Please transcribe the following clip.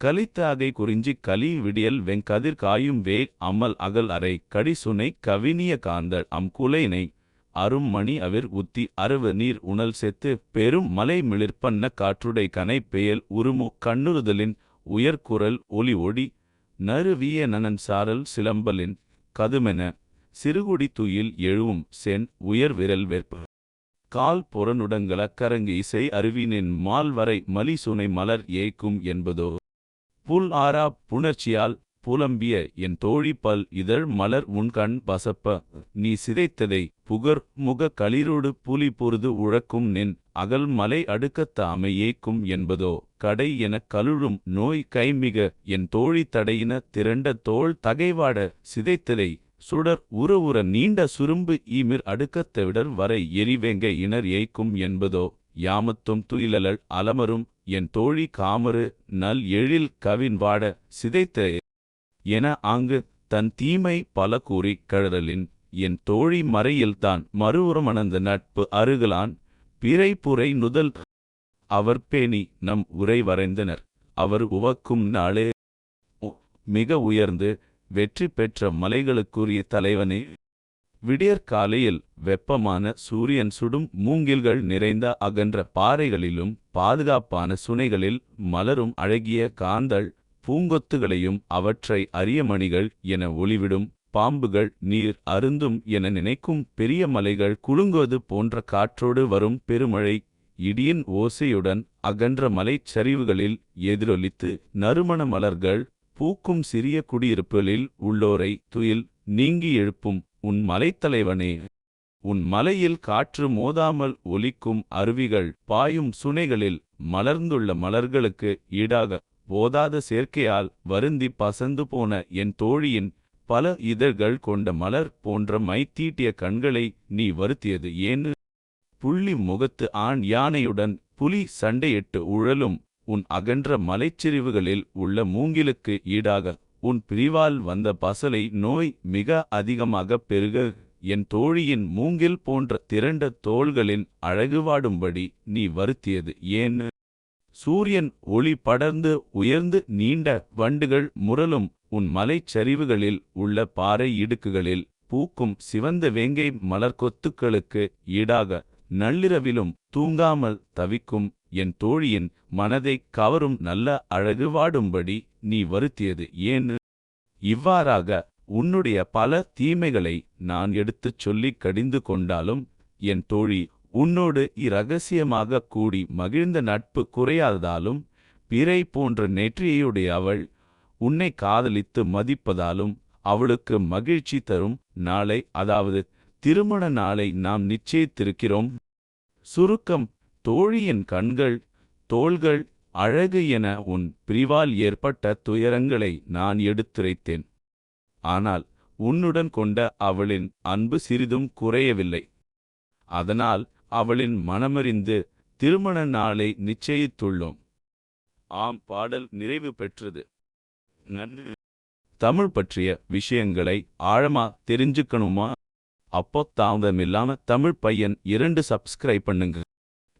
கலித்தாகை குறிஞ்சி கலி விடியல் வெங்கதிர் காயும் வே அம்மல் அகல் அறை கடிசுனை கவினிய காந்தள் அம் குலைனை அரும் மணி அவிர் உத்தி அருவு நீர் உணல் செத்து பெரும் மலை மிளிர்ப்பன்ன காற்றுடை கனை பெயல் உருமு கண்ணுறுதலின் உயர்குரல் ஒலி ஒடி நறுவிய நனன் சாரல் சிலம்பலின் கதுமென சிறுகுடி துயில் எழுவும் சென் உயர் விரல் வெற்பு. கால் புறனுடங்கள கரங்கு இசை அருவினின் மால்வரை மலிசுனை மலர் ஏய்க்கும் என்பதோ புல் ஆரா புணர்ச்சியால் புலம்பிய என் தோழி பல் இதழ் மலர் உன்கண் பசப்ப. நீ சிதைத்ததை புகர் முக களிரோடு புலி பொருது உழக்கும் நின் அகல் மலை அடுக்கத்த அமையேக்கும் என்பதோ. கடை எனக் கலுழும் நோய் கைமிக என் தோழி தடையின திரண்ட தோள் தகைவாட சிதைத்ததை. சுடர் உற உற நீண்ட சுரும்பு ஈமிர் அடுக்கத்தவிடர் வரை எரிவேங்க இணர் ஏய்க்கும் என்பதோ. யாமத்தும் துயிலலள் அலமரும் என் தோழி காமரு நல் எழில் கவின் வாட சிதைத்த. என ஆங்கு தன் தீமை பல கூறி கழறலின் என் தோழி மறையில்தான் மறுவுரமணந்த நட்பு அருகலான் பிறை புரை நுதல் அவர் பேணி நம் உரை வரைந்தனர். அவர் உவக்கும் நாளே மிக உயர்ந்து வெற்றி பெற்ற மலைகளுக்குரிய தலைவனே. விடியற்காலையில் வெப்பமான சூரியன் சுடும் மூங்கில்கள் நிறைந்த அகன்ற பாறைகளிலும் பாதுகாப்பான சுனைகளில் மலரும் அழகிய காந்தள் பூங்கொத்துகளையும் அவற்றை அரிய மணிகள் என ஒளிவிடும் பாம்புகள் நீர் அருந்தும் என நினைக்கும் பெரிய மலைகள் குலுங்குவது போன்ற காற்றோடு வரும் பெருமழை இடியின் ஓசையுடன் அகன்ற மலைச் சரிவுகளில் எதிரொலித்து நறுமண மலர்கள் பூக்கும் சிறிய குடியிருப்புகளில் உள்ளோரை துயில் நீங்கி எழுப்பும் உன் மலைத்தலைவனே உன் மலையில் காற்று மோதாமல் ஒலிக்கும் அருவிகள் பாயும் சுனைகளில் மலர்ந்துள்ள மலர்களுக்கு ஈடாக போதாத சேர்க்கையால் வருந்தி பசந்து போன என் தோழியின் பல இதழ்கள் கொண்ட மலர் போன்ற மைத்தீட்டிய கண்களை நீ வருத்தியது ஏன் புள்ளி முகத்து ஆண் யானையுடன் புலி சண்டையிட்டு உழலும் உன் அகன்ற மலைச்சரிவுகளில் உள்ள மூங்கிலுக்கு ஈடாக உன் பிரிவால் வந்த பசலை நோய் மிக அதிகமாக பெருக என் தோழியின் மூங்கில் போன்ற திரண்ட தோள்களின் அழகு வாடும்படி நீ வருத்தியது ஏன்? சூரியன் ஒளி படர்ந்து உயர்ந்து நீண்ட வண்டுகள் முரலும் உன் மலைச்சரிவுகளில் உள்ள பாறை இடுக்குகளில் பூக்கும் சிவந்த வேங்கை மலர்கொத்துக்களுக்கு ஈடாக நள்ளிரவிலும் தூங்காமல் தவிக்கும் என் தோழியின் மனதைக் கவரும் நல்ல அழகு வாடும்படி நீ வருத்தியது ஏன் இவ்வாறாக உன்னுடைய பல தீமைகளை நான் எடுத்துச் சொல்லிக் கடிந்து கொண்டாலும் என் தோழி உன்னோடு இரகசியமாக கூடி மகிழ்ந்த நட்பு குறையாததாலும் பிறை போன்ற நெற்றியையுடைய அவள் உன்னை காதலித்து மதிப்பதாலும் அவளுக்கு மகிழ்ச்சி தரும் நாளை அதாவது திருமண நாளை நாம் நிச்சயித்திருக்கிறோம். சுருக்கம் தோழியின் கண்கள் தோள்கள் அழகு என உன் பிரிவால் ஏற்பட்ட துயரங்களை நான் எடுத்துரைத்தேன். ஆனால் உன்னுடன் கொண்ட அவளின் அன்பு சிறிதும் குறையவில்லை. அதனால் அவளின் மனமறிந்து திருமண நாளை நிச்சயித்துள்ளோம். ஆம் பாடல் நிறைவு பெற்றது. நன்றி. தமிழ் பற்றிய விஷயங்களை ஆழமா தெரிஞ்சுக்கணுமா? அப்போ தாமதமில்லாம தமிழ் பையன் இரண்டு சப்ஸ்கிரைப் பண்ணுங்க.